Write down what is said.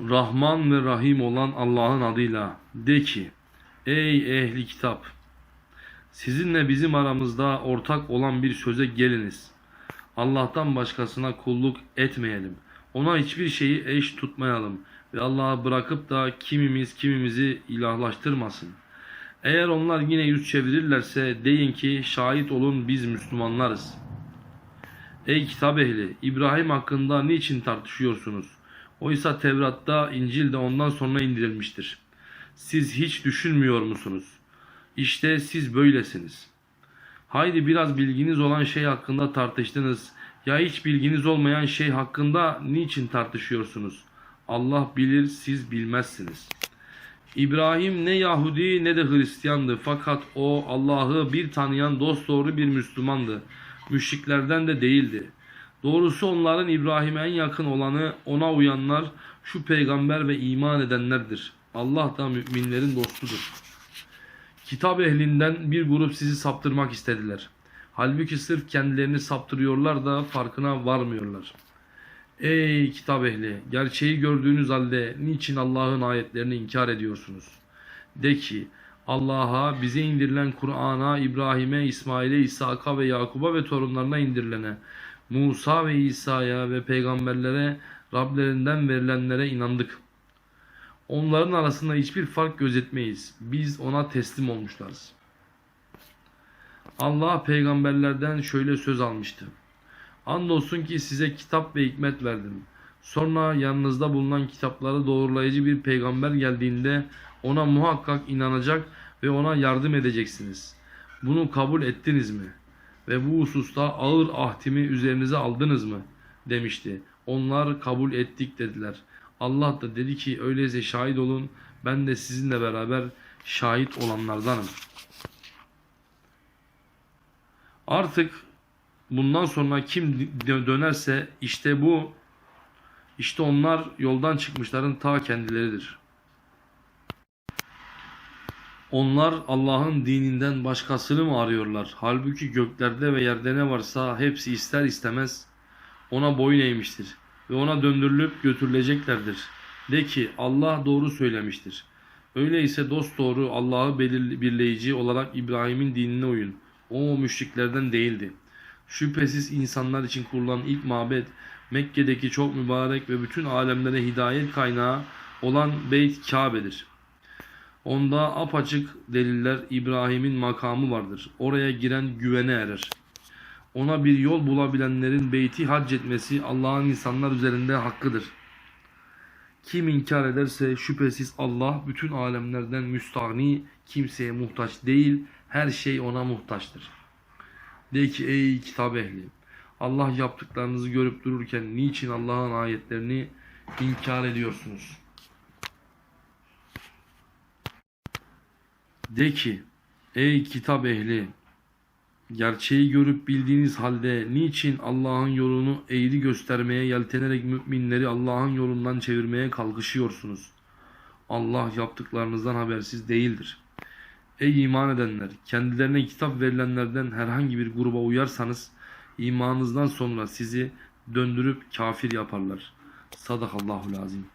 Rahman ve Rahim olan Allah'ın adıyla de ki Ey ehli kitap sizinle bizim aramızda ortak olan bir söze geliniz. Allah'tan başkasına kulluk etmeyelim. Ona hiçbir şeyi eş tutmayalım ve Allah'ı bırakıp da kimimiz kimimizi ilahlaştırmasın. Eğer onlar yine yüz çevirirlerse deyin ki şahit olun biz Müslümanlarız. Ey kitap ehli İbrahim hakkında niçin tartışıyorsunuz? Oysa Tevrat'ta İncil de ondan sonra indirilmiştir. Siz hiç düşünmüyor musunuz? İşte siz böylesiniz. Haydi biraz bilginiz olan şey hakkında tartıştınız. Ya hiç bilginiz olmayan şey hakkında niçin tartışıyorsunuz? Allah bilir siz bilmezsiniz. İbrahim ne Yahudi ne de Hristiyandı fakat o Allah'ı bir tanıyan dosdoğru bir Müslümandı. Müşriklerden de değildi. Doğrusu onların İbrahim'e en yakın olanı ona uyanlar şu peygamber ve iman edenlerdir. Allah da müminlerin dostudur. Kitap ehlinden bir grup sizi saptırmak istediler. Halbuki sırf kendilerini saptırıyorlar da farkına varmıyorlar. Ey kitap ehli! Gerçeği gördüğünüz halde niçin Allah'ın ayetlerini inkar ediyorsunuz? De ki Allah'a bize indirilen Kur'an'a, İbrahim'e, İsmail'e, İshak'a ve Yakub'a ve torunlarına indirilene, Musa ve İsa'ya ve peygamberlere, Rablerinden verilenlere inandık. Onların arasında hiçbir fark gözetmeyiz. Biz ona teslim olmuşlarız. Allah peygamberlerden şöyle söz almıştı. Andolsun ki size kitap ve hikmet verdim. Sonra yanınızda bulunan kitapları doğrulayıcı bir peygamber geldiğinde ona muhakkak inanacak ve ona yardım edeceksiniz. Bunu kabul ettiniz mi? Ve bu hususta ağır ahdimi üzerinize aldınız mı? demişti. Onlar kabul ettik dediler. Allah da dedi ki öyleyse şahit olun ben de sizinle beraber şahit olanlardanım. Artık bundan sonra kim dö- dönerse işte bu işte onlar yoldan çıkmışların ta kendileridir. Onlar Allah'ın dininden başkasını mı arıyorlar? Halbuki göklerde ve yerde ne varsa hepsi ister istemez ona boyun eğmiştir ve ona döndürülüp götürüleceklerdir. De ki Allah doğru söylemiştir. Öyleyse dost doğru Allah'ı birleyici olarak İbrahim'in dinine uyun. O müşriklerden değildi. Şüphesiz insanlar için kurulan ilk mabet Mekke'deki çok mübarek ve bütün alemlere hidayet kaynağı olan Beyt Kabe'dir. Onda apaçık deliller İbrahim'in makamı vardır. Oraya giren güvene erer. Ona bir yol bulabilenlerin beyti hac etmesi Allah'ın insanlar üzerinde hakkıdır. Kim inkar ederse şüphesiz Allah bütün alemlerden müstahni, kimseye muhtaç değil, her şey ona muhtaçtır. De ki ey kitap ehli, Allah yaptıklarınızı görüp dururken niçin Allah'ın ayetlerini inkar ediyorsunuz? De ki ey kitap ehli, Gerçeği görüp bildiğiniz halde niçin Allah'ın yolunu eğri göstermeye yeltenerek müminleri Allah'ın yolundan çevirmeye kalkışıyorsunuz? Allah yaptıklarınızdan habersiz değildir. Ey iman edenler! Kendilerine kitap verilenlerden herhangi bir gruba uyarsanız imanınızdan sonra sizi döndürüp kafir yaparlar. Sadakallahu lazim.